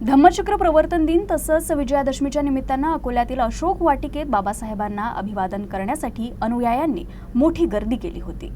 धम्मचक्र प्रवर्तन दिन तसंच विजयादशमीच्या निमित्तानं अकोल्यातील अशोक वाटिकेत बाबासाहेबांना अभिवादन करण्यासाठी अनुयायांनी मोठी गर्दी केली होती.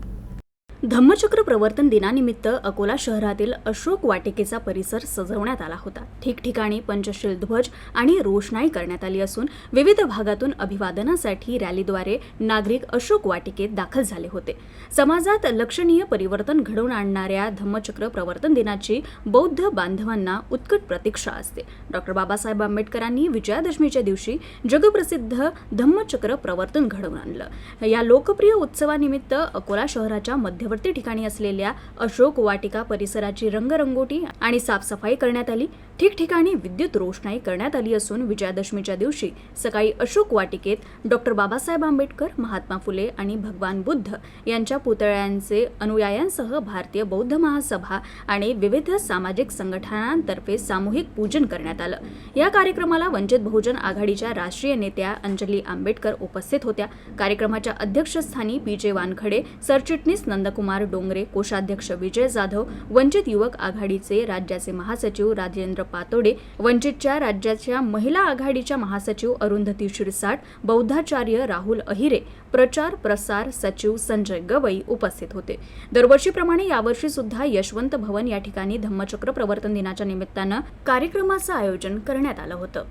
धम्मचक्र प्रवर्तन दिनानिमित्त अकोला शहरातील अशोक वाटिकेचा परिसर सजवण्यात आला होता. ठिकठिकाणी पंचशील ध्वज आणि रोषणाई करण्यात आली असून विविध भागातून अभिवादनासाठी रॅलीद्वारे नागरिक अशोक वाटिकेत दाखल झाले होते. समाजात लक्षणीय परिवर्तन घडवून आणणाऱ्या धम्मचक्र प्रवर्तन दिनाची बौद्ध बांधवांना उत्कट प्रतीक्षा असते. डॉक्टर बाबासाहेब आंबेडकरांनी विजयादशमीच्या दिवशी जगप्रसिद्ध धम्मचक्र प्रवर्तन घडवून आणलं. या लोकप्रिय उत्सवानिमित्त अकोला शहराच्या मध्य मध्यवर्ती ठिकाणी असलेल्या अशोक वाटिका परिसराची रंगरंगोटी आणि साफसफाई करण्यात आली. ठिकठिकाणी विद्युत रोषणाई करण्यात आली असून विजयादशमीच्या दिवशी सकाळी अशोक वाटिकेत डॉक्टर बाबासाहेब आंबेडकर महात्मा फुले आणि भगवान बुद्ध यांच्या पुतळ्यांचे अनुयायांसह भारतीय बौद्ध महासभा आणि विविध सामाजिक संघटनांतर्फे सामूहिक पूजन करण्यात आलं. या कार्यक्रमाला वंचित बहुजन आघाडीच्या राष्ट्रीय नेत्या अंजली आंबेडकर उपस्थित होत्या. कार्यक्रमाच्या अध्यक्षस्थानी पी जे वानखडे सरचिटणीस नंदकुमार डोंगरे कोषाध्यक्ष विजय जाधव वंचित युवक आघाडीचे राज्याचे महासचिव राजेंद्र पातोडे वंचितच्या राज्याच्या महिला आघाडीच्या महासचिव अरुंधती शिरसाट बौद्धाचार्य राहुल अहिरे प्रचार प्रसार सचिव संजय गवई उपस्थित होते. दरवर्षीप्रमाणे यावर्षी सुद्धा यशवंत भवन या ठिकाणी धम्मचक्र प्रवर्तन दिनाच्या निमित्तानं कार्यक्रमाचं आयोजन करण्यात आलं होतं.